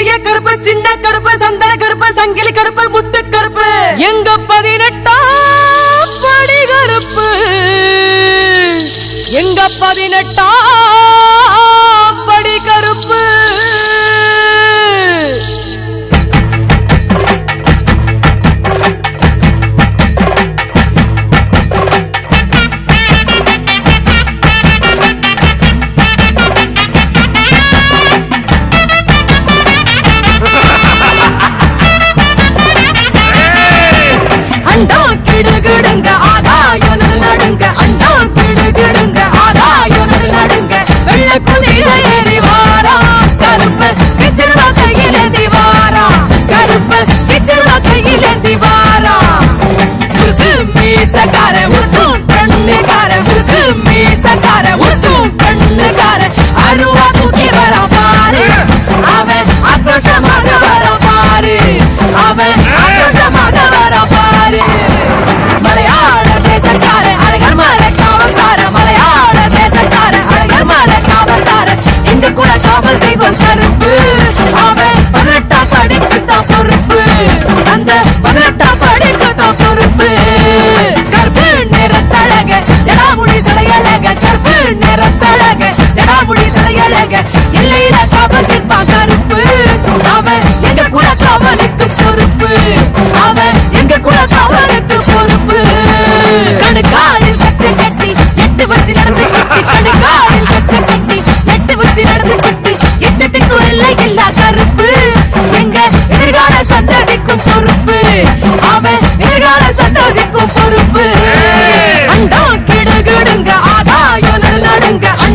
பெரிய கருப்பு சின்ன கருப்பு சந்தன கருப்பு சங்கிலி கருப்பு முத்து கருப்பு. எங்க பதினெட்டாம் படி கருப்பு? எங்க பதினெட்டாம் Ben Garant.